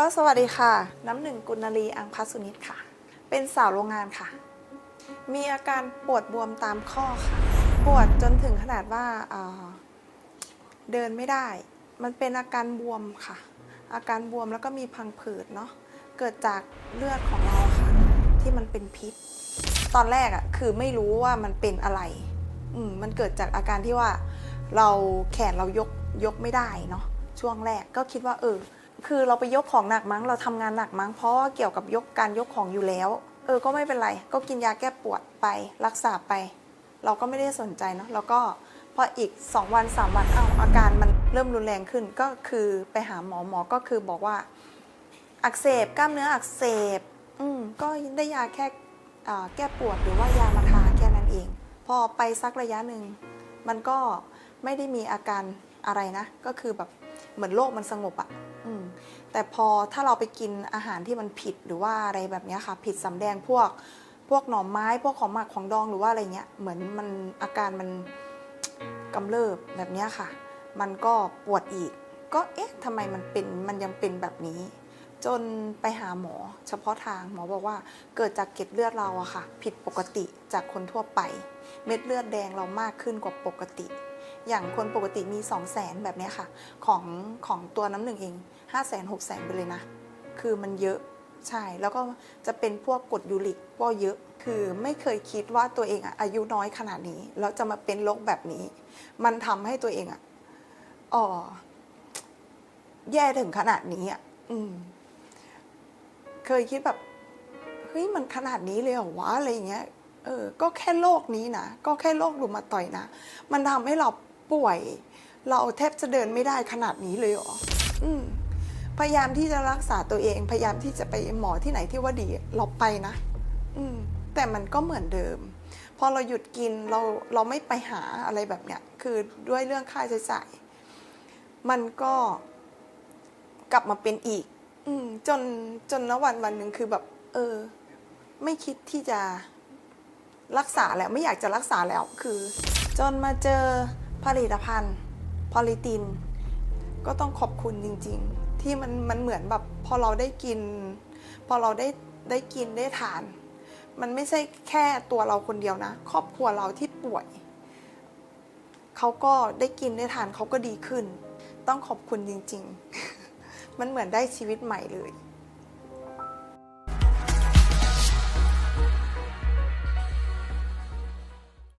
ก็สวัสดีค่ะ น้ำหนึ่งกุณลีอังพัสุนิตค่ะ เป็นสาวโรงงานค่ะ มีอาการปวดบวมตามข้อค่ะ ปวดจนถึงขนาดว่าเอ่อเดินไม่ได้ มันเป็นอาการบวมค่ะ อาการบวมแล้วก็มีพังผืดเนาะ เกิดจากเลือดของเราค่ะ ที่มันเป็นพิษ ตอนแรกอะคือไม่รู้ว่ามันเป็นอะไร อืมมันเกิดจากอาการที่ว่า เราแขนเรายกยกไม่ได้เนาะช่วงแรกก็คิดว่าเออ คือเราไปยกของหนักมั้งเราทำงานหนักมั้งเพราะว่าเกี่ยวกับยกการยกของอยู่แล้ว เออก็ไม่เป็นไร ก็กินยาแก้ปวดไปรักษาไป เราก็ไม่ได้สนใจเนาะแล้วก็พออีก 2 วัน 3 วันอ้าวอาการมันเริ่มรุนแรงขึ้นก็คือไปหาหมอหมอก็คือบอกว่า อักเสบกล้ามเนื้ออักเสบ อืมก็ได้ยาแค่แก้ปวดหรือว่ายามาทาแค่นั้นเอง พอไปสักระยะหนึ่งมันก็ไม่ได้มีอาการอะไรนะ ก็คือแบบ เหมือนโรคมันสงบอะ่ะแต่พอถ้าเราไปกินอาหารที่มันผิดหรือว่าอะไรแบบนี้ค่ะ ผิดสำแดงพวกพวกหน่อไม้พวกของหมักของดองหรือว่าอะไรเงี้ยเหมือนมันอาการมันกำเริบแบบนี้ค่ะ มันก็ปวดอีก ก็เอ๊ะทำไมมันเป็นมันยังเป็นแบบนี้ จนไปหาหมอ เฉพาะทางหมอบอกว่าเกิดจากเกล็ดเลือดเราอะค่ะ ผิดปกติจากคนทั่วไป เม็ดเลือดแดงเรามากขึ้นกว่าปกติ อย่างคนปกติมี 2 0 0แสนแบบนี้ค่ะ ของของตัวน้ำหนึ่งเอง5 0 0แสน6แสนไปเลยนะ คือมันเยอะใช่ แล้วก็จะเป็นพวกกรดยูริกก็เยอะ คือไม่เคยคิดว่าตัวเองอะอายุน้อยขนาดนี้แล้วจะมาเป็นโรคแบบนี้ มันทำให้ตัวเองอะอ๋อแย่ถึงขนาดนี้อะอืม เคยคิดแบบเฮ้ยมันขนาดนี้เลยเหรอวะอะไรอย่างเงี้ยเออ ก็แค่โรคนี้นะ ก็แค่โรครุมาต่อยนะ มันทำให้เรา ป่วย เราแทบจะเดินไม่ได้ขนาดนี้เลยเหรออืมพยายามที่จะรักษาตัวเอง พยายามที่จะไปหมอที่ไหนที่ว่าดีเราไปนะ อืมแต่มันก็เหมือนเดิม พอเราหยุดกินเราเราไม่ไปหาอะไรแบบเนี้ยคือด้วยเรื่องค่าใช้จ่าย มันก็กลับมาเป็นอีก อืมจนจนณวันวันหนึ่งคือแบบ เออ ไม่คิดที่จะรักษาแล้วไม่อยากจะรักษาแล้วคือ จนมาเจอ ผลิตภัณฑ์พอลิติน ก็ต้องขอบคุณจริง ๆ ที่มันมันเหมือนแบบพอเราได้กิน พอเราได้ได้กินได้ทาน มันไม่ใช่แค่ตัวเราคนเดียวนะ ครอบครัวเราที่ป่วยเขาก็ได้กินได้ทานเขาก็ดีขึ้น ต้องขอบคุณจริง ๆ มันเหมือนได้ชีวิตใหม่เลย